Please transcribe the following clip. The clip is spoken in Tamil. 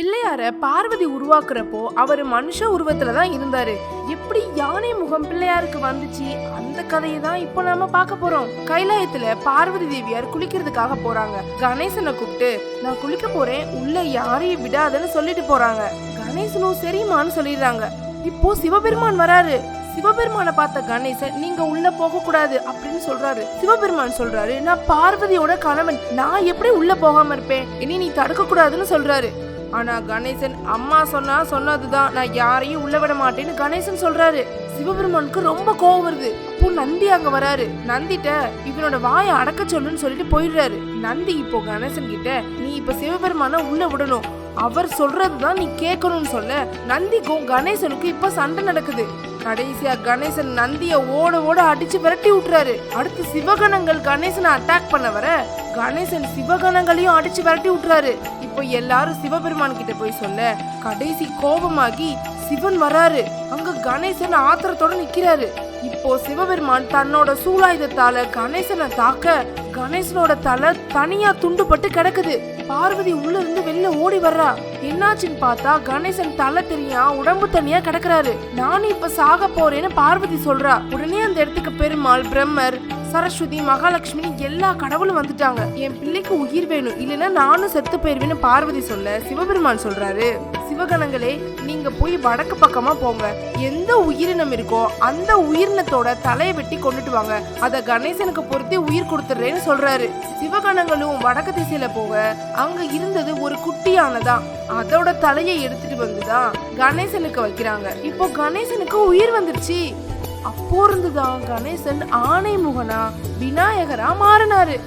பிள்ளையார பார்வதி உருவாக்குறப்போ அவர் மனுஷ உருவத்துல தான் இருந்தாரு. எப்படி யானை முகம் பிள்ளையாருக்கு வந்துச்சு? அந்த கதையை தான் இப்போ நாம பார்க்க போறோம். கைலாயத்துல பார்வதி தேவியார் குளிக்கிறதுக்காக போறாங்க. கணேசனை கூப்பிட்டு நான் குளிக்க போறேன். உள்ள யாரையும் விடாதன்னு சொல்லிட்டு போறாங்க. கணேசனும் சரிமான்னு சொல்லிடுறாங்க. இப்போ சிவபெருமான் வராரு. சிவபெருமானை பார்த்த கணேசன் நீங்க உள்ள போக கூடாது அப்படின்னு சொல்றாரு. சிவபெருமான் சொல்றாரு நான் பார்வதியோட கணவன். நான் எப்படி உள்ள போகாம இருப்பேன்? இனி நீ தடுக்க கூடாதுன்னு சொல்றாரு. ஆனா கணேசன் அம்மா சொன்னா சொன்னதுதான் நான் யாரையும் உள்ள விட மாட்டேன்னு கணேசன் சொல்றாரு. சிவபெருமானுக்கு ரொம்ப கோவம் வருது. அப்போ நந்தி அங்க வராரு. நந்திட்ட இவனோட வாயை அடக்க சொல்லுன்னு சொல்லிட்டு போயிடுறாரு. நந்தி இப்போ கணேசன் கிட்ட நீ இப்ப சிவபெருமான உள்ள விடணும். அவர் சொல்றதுதான் நீ கேட்கணும்னு சொல்ல. நந்திக்கும் கணேசனுக்கும் இப்ப சண்டை நடக்குது. கடைசியா கணேசன் நந்திய ஓட ஓட அடிச்சு விரட்டி விட்டுறாரு. அடுத்து சிவகணங்கள் கணேசனை அட்டாக் பண்ண வர கணேசன் சிவகணங்களையும் அடிச்சு விரட்டி விட்டுறாரு. இப்போ எல்லாரும் சிவபெருமான் கிட்ட போய் சொல்ல கடைசி கோபமாகி சிவன் வராரு. அங்க கணேசன் ஆத்திரத்தோட நிக்கிறாரு. இப்போ சிவபெருமான் தன்னோட சூலாயுதத்தால கணேசனை தாக்க கணேசனோட தலை தனியா துண்டுபட்டு கிடக்குது. பார்வதி உள்ள இருந்து வெளில ஓடி வர்றா. என்னாச்சுன்னு பார்த்தா கணேசன் தலை தெரியா உடம்பு தனியா கிடக்குறாரு. நானும் இப்ப சாக போறேன்னு பார்வதி சொல்றா. உடனே அந்த இடத்துக்கு பெருமாள் பிரம்மர் சரஸ்வதி மகாலட்சுமி எல்லா கடவுளும் வந்துட்டாங்க. என் பிள்ளைக்கு உயிர் வேணும். இல்லைன்னா நானும் செத்து போயிருவேன்னு பார்வதி சொல்ல சிவபெருமான் சொல்றாரு. சிவகணங்களே நீங்க போய் வடக்கு பக்கமா போங்க. எந்த உயிரினம் இருக்கோ அந்த உயிரினத்தோட தலையை வெட்டி கொண்டுட்டு வாங்க. அத கணேசனுக்கு பொருத்தி உயிர் கொடுத்துடுறேன்னு சொல்றாரு. சிவகணங்களும் வடக்கு திசையில போக அங்க இருந்தது ஒரு குட்டியானதான் அதோட தலையை எடுத்துட்டு வந்துதான் கணேசனுக்கு வைக்கிறாங்க. இப்போ கணேசனுக்கு உயிர் வந்துருச்சு அப்போ இருந்துதான் கணேசன் ஆணைமுகனா விநாயகரா மாறினாரு.